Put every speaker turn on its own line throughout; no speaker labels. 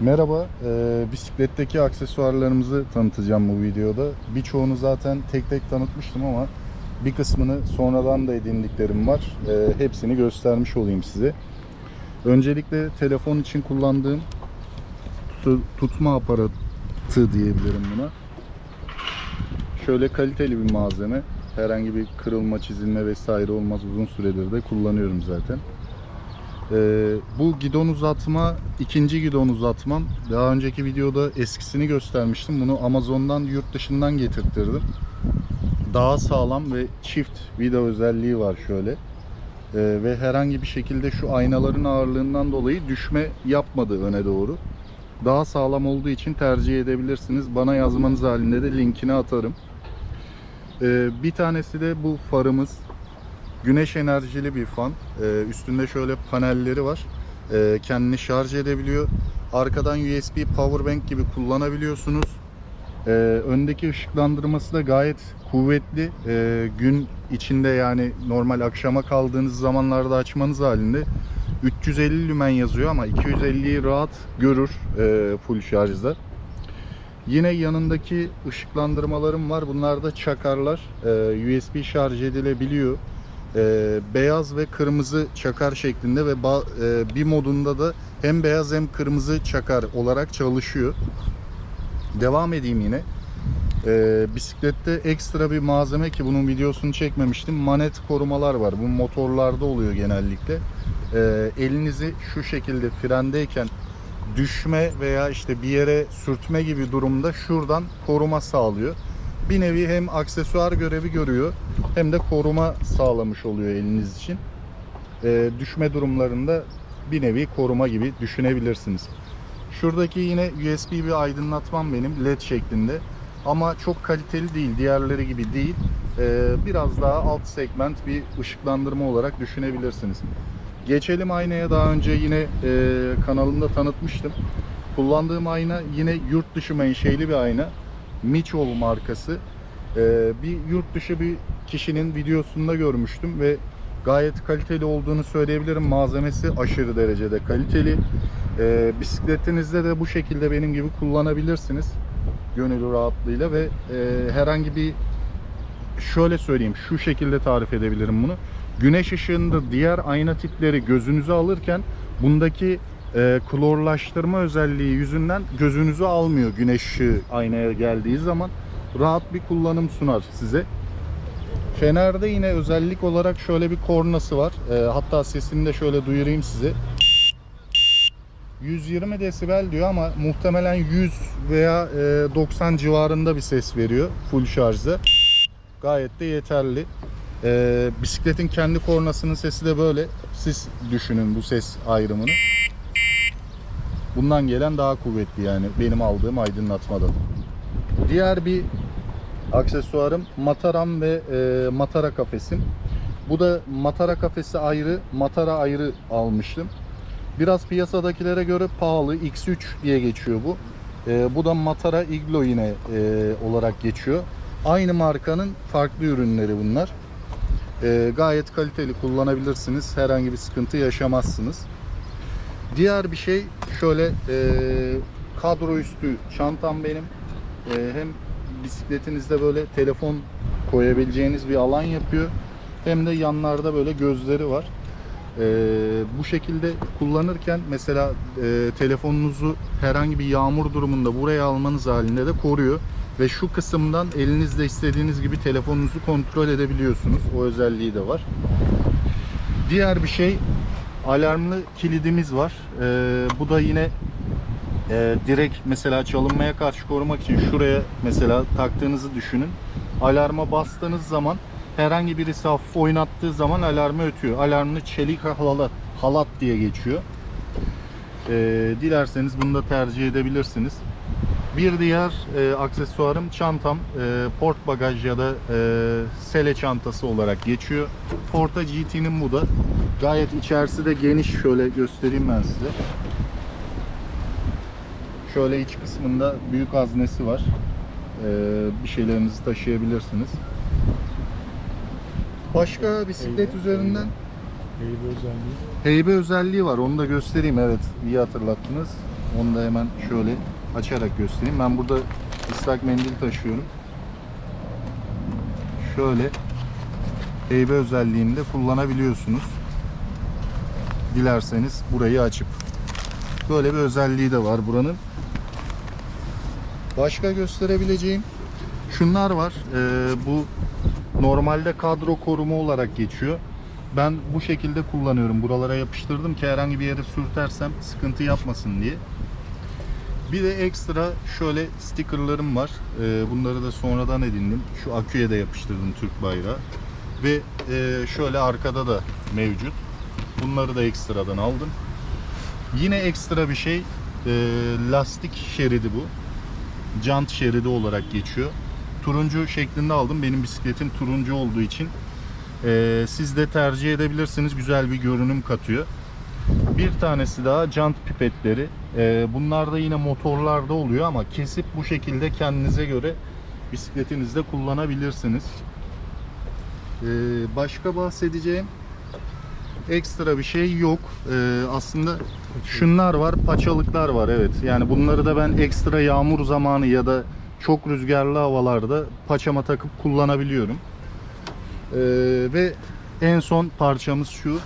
Merhaba, e, bisikletteki aksesuarlarımızı tanıtacağım bu videoda. Birçoğunu zaten tek tek tanıtmıştım ama bir kısmını sonradan da edindiklerim var. E, hepsini göstermiş olayım size. Öncelikle telefon için kullandığım tutma aparatı diyebilirim buna. Şöyle kaliteli bir malzeme. Herhangi bir kırılma, çizilme vesaire olmaz. Uzun süredir de kullanıyorum zaten. Ee, bu gidon uzatma ikinci gidon uzatmam. Daha önceki videoda eskisini göstermiştim. Bunu Amazon'dan yurt dışından getirttirdim. Daha sağlam ve çift vida özelliği var şöyle. Ee, ve herhangi bir şekilde şu aynaların ağırlığından dolayı düşme yapmadı öne doğru. Daha sağlam olduğu için tercih edebilirsiniz. Bana yazmanız halinde de linkini atarım. Ee, bir tanesi de bu farımız. Güneş enerjili bir fan. Ee, üstünde şöyle panelleri var. Ee, kendini şarj edebiliyor. Arkadan USB powerbank gibi kullanabiliyorsunuz. Ee, öndeki ışıklandırması da gayet kuvvetli. Ee, gün içinde yani normal akşama kaldığınız zamanlarda açmanız halinde 350 lümen yazıyor ama 250'yi rahat görür e, full şarjda. Yine yanındaki ışıklandırmalarım var. Bunlar da çakarlar. Ee, USB şarj edilebiliyor. Ee, beyaz ve kırmızı çakar şeklinde ve ba- e, bir modunda da hem beyaz hem kırmızı çakar olarak çalışıyor. Devam edeyim yine. Ee, bisiklette ekstra bir malzeme ki bunun videosunu çekmemiştim. Manet korumalar var. Bu motorlarda oluyor genellikle. Ee, elinizi şu şekilde frendeyken düşme veya işte bir yere sürtme gibi durumda şuradan koruma sağlıyor. Bir nevi hem aksesuar görevi görüyor hem de koruma sağlamış oluyor eliniz için. Ee, düşme durumlarında bir nevi koruma gibi düşünebilirsiniz. Şuradaki yine USB bir aydınlatmam benim led şeklinde. Ama çok kaliteli değil, diğerleri gibi değil. Ee, biraz daha alt segment bir ışıklandırma olarak düşünebilirsiniz. Geçelim aynaya daha önce yine e, kanalımda tanıtmıştım. Kullandığım ayna yine yurt dışı menşeli bir ayna. Michol markası. Ee, bir yurt dışı bir kişinin videosunda görmüştüm ve gayet kaliteli olduğunu söyleyebilirim. Malzemesi aşırı derecede kaliteli. Ee, bisikletinizde de bu şekilde benim gibi kullanabilirsiniz. Gönül rahatlığıyla ve e, herhangi bir şöyle söyleyeyim şu şekilde tarif edebilirim bunu. Güneş ışığında diğer ayna tipleri gözünüze alırken bundaki e, klorlaştırma özelliği yüzünden gözünüzü almıyor güneş ışığı aynaya geldiği zaman. Rahat bir kullanım sunar size. Fenerde yine özellik olarak şöyle bir kornası var. E, hatta sesini de şöyle duyurayım size. 120 desibel diyor ama muhtemelen 100 veya e, 90 civarında bir ses veriyor full şarjda. Gayet de yeterli. E, bisikletin kendi kornasının sesi de böyle. Siz düşünün bu ses ayrımını. Bundan gelen daha kuvvetli yani benim aldığım aydınlatmadan. Diğer bir aksesuarım mataram ve e, matara kafesim. Bu da matara kafesi ayrı, matara ayrı almıştım. Biraz piyasadakilere göre pahalı. X3 diye geçiyor bu. E, bu da Matara Iglo yine e, olarak geçiyor. Aynı markanın farklı ürünleri bunlar. E, gayet kaliteli kullanabilirsiniz. Herhangi bir sıkıntı yaşamazsınız. Diğer bir şey şöyle e, kadro üstü çantam benim. E, hem bisikletinizde böyle telefon koyabileceğiniz bir alan yapıyor. Hem de yanlarda böyle gözleri var. Ee, bu şekilde kullanırken mesela e, telefonunuzu herhangi bir yağmur durumunda buraya almanız halinde de koruyor. Ve şu kısımdan elinizle istediğiniz gibi telefonunuzu kontrol edebiliyorsunuz. O özelliği de var. Diğer bir şey alarmlı kilidimiz var. Ee, bu da yine e, direkt mesela çalınmaya karşı korumak için şuraya mesela taktığınızı düşünün. Alarma bastığınız zaman herhangi birisi hafif oynattığı zaman alarmı ötüyor. Alarmlı çelik halat, halat diye geçiyor. Ee, dilerseniz bunu da tercih edebilirsiniz. Bir diğer e, aksesuarım çantam. E, port bagaj ya da e, sele çantası olarak geçiyor. Porta GT'nin bu da. Gayet içerisi de geniş. Şöyle göstereyim ben size. Şöyle iç kısmında büyük haznesi var. E, bir şeylerinizi taşıyabilirsiniz. Başka bisiklet
Heybe,
üzerinden
Heybe özelliği.
heybe özelliği var. Onu da göstereyim. Evet, iyi hatırlattınız. Onu da hemen şöyle açarak göstereyim. Ben burada ıslak mendil taşıyorum. Şöyle heybe özelliğinde kullanabiliyorsunuz. Dilerseniz burayı açıp. Böyle bir özelliği de var buranın. Başka gösterebileceğim şunlar var. Ee, bu normalde kadro koruma olarak geçiyor. Ben bu şekilde kullanıyorum. Buralara yapıştırdım ki herhangi bir yere sürtersem sıkıntı yapmasın diye. Bir de ekstra şöyle stickerlarım var. Ee, bunları da sonradan edindim. Şu aküye de yapıştırdım Türk bayrağı. Ve e, şöyle arkada da mevcut. Bunları da ekstradan aldım. Yine ekstra bir şey e, lastik şeridi bu. Jant şeridi olarak geçiyor. Turuncu şeklinde aldım. Benim bisikletim turuncu olduğu için e, siz de tercih edebilirsiniz. Güzel bir görünüm katıyor. Bir tanesi daha jant pipetleri. E, bunlar da yine motorlarda oluyor ama kesip bu şekilde kendinize göre bisikletinizde kullanabilirsiniz. E, başka bahsedeceğim ekstra bir şey yok. E, aslında şunlar var, paçalıklar var evet. Yani bunları da ben ekstra yağmur zamanı ya da çok rüzgarlı havalarda paçama takıp kullanabiliyorum. E, ve en son parçamız şu.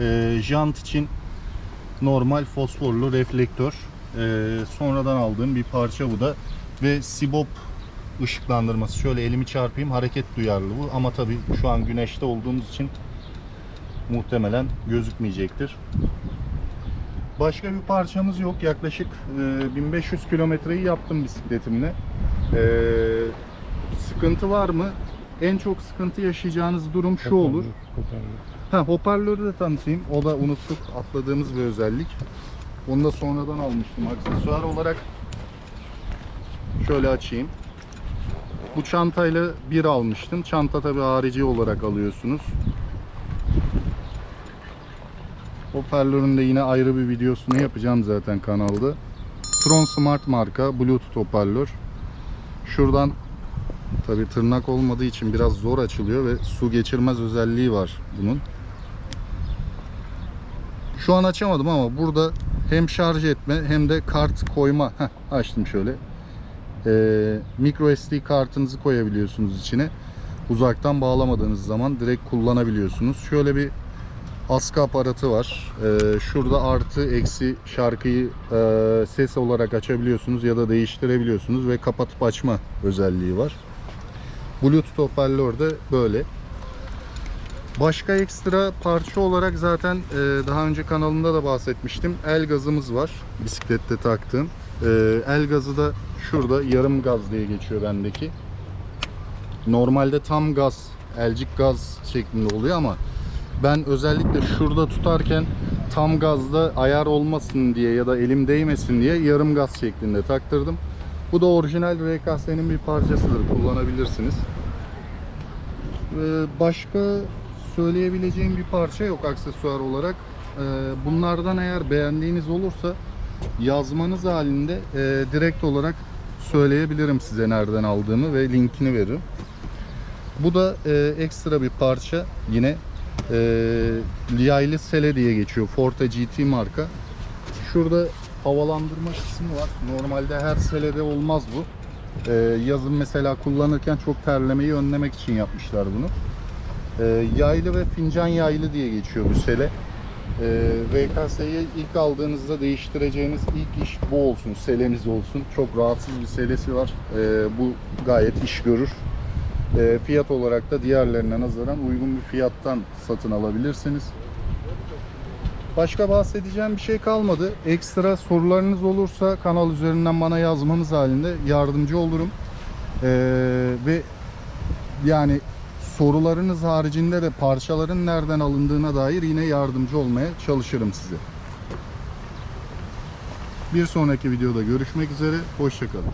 E, jant için normal fosforlu reflektör. E, sonradan aldığım bir parça bu da. Ve sibop ışıklandırması. Şöyle elimi çarpayım hareket duyarlı bu. Ama tabii şu an güneşte olduğumuz için muhtemelen gözükmeyecektir. Başka bir parçamız yok. Yaklaşık e, 1500 kilometreyi yaptım bisikletimle. E, sıkıntı var mı? En çok sıkıntı yaşayacağınız durum şu olur. Ha hoparlörü de tanıtayım. O da unuttuk. Atladığımız bir özellik. Onu da sonradan almıştım aksesuar olarak. Şöyle açayım. Bu çantayla bir almıştım. Çanta tabi harici olarak alıyorsunuz. Hoparlörün de yine ayrı bir videosunu yapacağım zaten kanalda. Tron Smart marka Bluetooth hoparlör. Şuradan tabi tırnak olmadığı için biraz zor açılıyor ve su geçirmez özelliği var bunun. Şu an açamadım ama burada hem şarj etme hem de kart koyma. Heh, açtım şöyle. Ee, micro SD kartınızı koyabiliyorsunuz içine. Uzaktan bağlamadığınız zaman direkt kullanabiliyorsunuz. Şöyle bir askı aparatı var. Ee, şurada artı eksi şarkıyı e, ses olarak açabiliyorsunuz ya da değiştirebiliyorsunuz ve kapatıp açma özelliği var. Bluetooth hoparlör de böyle. Başka ekstra parça olarak zaten e, daha önce kanalımda da bahsetmiştim. El gazımız var bisiklette taktığım. E, el gazı da şurada yarım gaz diye geçiyor bendeki. Normalde tam gaz, elcik gaz şeklinde oluyor ama ben özellikle şurada tutarken tam gazda ayar olmasın diye ya da elim değmesin diye yarım gaz şeklinde taktırdım. Bu da orijinal RKS'nin bir parçasıdır. Kullanabilirsiniz. Ee, başka söyleyebileceğim bir parça yok aksesuar olarak. Ee, bunlardan eğer beğendiğiniz olursa yazmanız halinde e, direkt olarak söyleyebilirim size nereden aldığımı ve linkini veririm. Bu da e, ekstra bir parça yine e, yaylı sele diye geçiyor. Forte GT marka. Şurada havalandırma kısmı var. Normalde her selede olmaz bu. E, yazın mesela kullanırken çok terlemeyi önlemek için yapmışlar bunu. E, yaylı ve fincan yaylı diye geçiyor bu sele. E, VKS'yi ilk aldığınızda değiştireceğiniz ilk iş bu olsun. Seleniz olsun. Çok rahatsız bir selesi var. Bu gayet iş görür. E, fiyat olarak da diğerlerine nazaran uygun bir fiyattan satın alabilirsiniz. Başka bahsedeceğim bir şey kalmadı. Ekstra sorularınız olursa kanal üzerinden bana yazmanız halinde yardımcı olurum. E, ve yani sorularınız haricinde de parçaların nereden alındığına dair yine yardımcı olmaya çalışırım size. Bir sonraki videoda görüşmek üzere. Hoşçakalın.